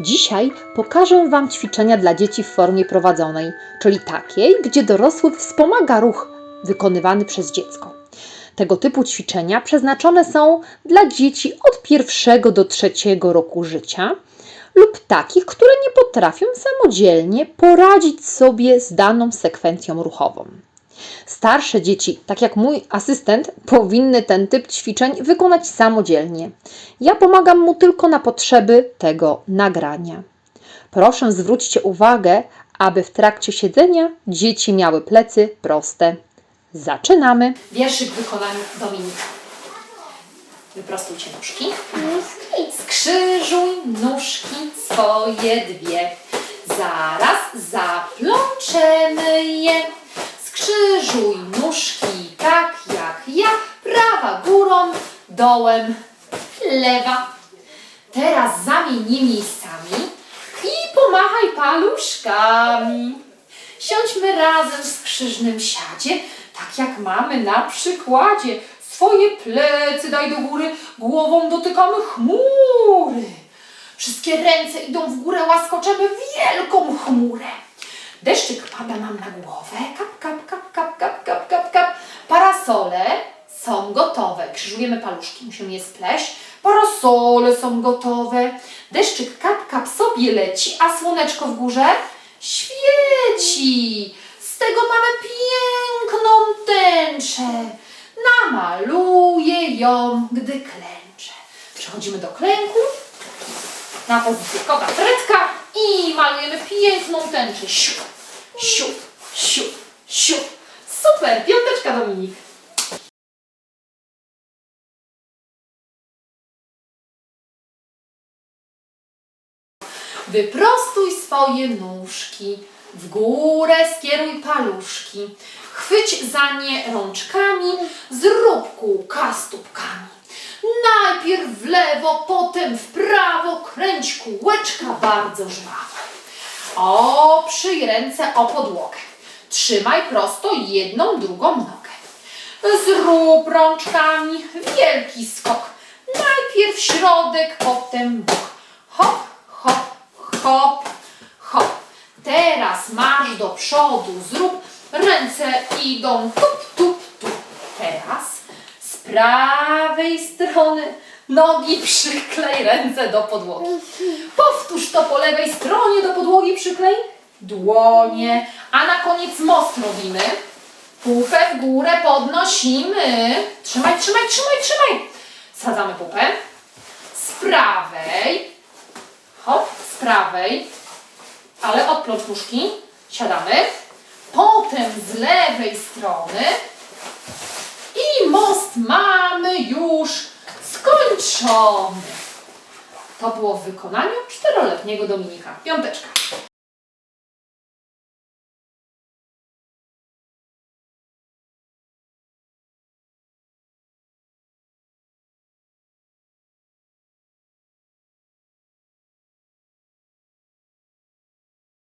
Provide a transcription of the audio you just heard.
Dzisiaj pokażę Wam ćwiczenia dla dzieci w formie prowadzonej, czyli takiej, gdzie dorosły wspomaga ruch wykonywany przez dziecko. Tego typu ćwiczenia przeznaczone są dla dzieci od pierwszego do trzeciego roku życia lub takich, które nie potrafią samodzielnie poradzić sobie z daną sekwencją ruchową. Starsze dzieci, tak jak mój asystent, powinny ten typ ćwiczeń wykonać samodzielnie. Ja pomagam mu tylko na potrzeby tego nagrania. Proszę zwróćcie uwagę, aby w trakcie siedzenia dzieci miały plecy proste. Zaczynamy. Wierszyk w Dominika. Wyprostujcie nóżki. Skrzyżuj nóżki swoje dwie. Zaraz zaplączemy je. Skrzyżuj nóżki tak jak ja. Prawa górą, dołem, lewa. Teraz zamień je miejscami i pomachaj paluszkami. Siądźmy razem w skrzyżnym siadzie, tak jak mamy na przykładzie. Swoje plecy daj do góry, głową dotykamy chmury. Wszystkie ręce idą w górę, łaskoczemy wielką chmurę. Deszczyk pada nam na głowę, kap, kap, kap, kap, kap, kap. Parasole są gotowe. Krzyżujemy paluszki, musimy je spleść. Parasole są gotowe. Deszczyk kap, kap sobie leci, a słoneczko w górze świeci. Z tego mamy piękną tęczę. Namaluję ją, gdy klęczę. Przechodzimy do klęku. Na pozycję kota Fredka i malujemy piękną tęczę. Siup, siup, siup, siup. Super, piąteczka Dominik. Wyprostuj swoje nóżki, w górę skieruj paluszki, chwyć za nie rączkami, zrób kółka stópkami. Najpierw w lewo, potem w prawo, kręć kółeczka bardzo żwawo. Oprzyj ręce o podłogę. Trzymaj prosto jedną, drugą nogę. Zrób rączkami wielki skok. Najpierw środek, potem bok. Hop, hop, hop, hop. Teraz marsz do przodu, zrób. Ręce idą tup, tup, tup. Teraz z prawej strony nogi przyklej ręce do podłogi. Powtórz to po lewej stronie do podłogi przyklej dłonie. A na koniec most robimy. Pupę w górę podnosimy. Trzymaj, trzymaj, trzymaj, trzymaj. Sadzamy pupę. Z prawej. Hop, z prawej. Ale odplącz nóżki. Siadamy. Potem z lewej strony. I most mamy już skończony. To było w wykonaniu czteroletniego Dominika. Piąteczka.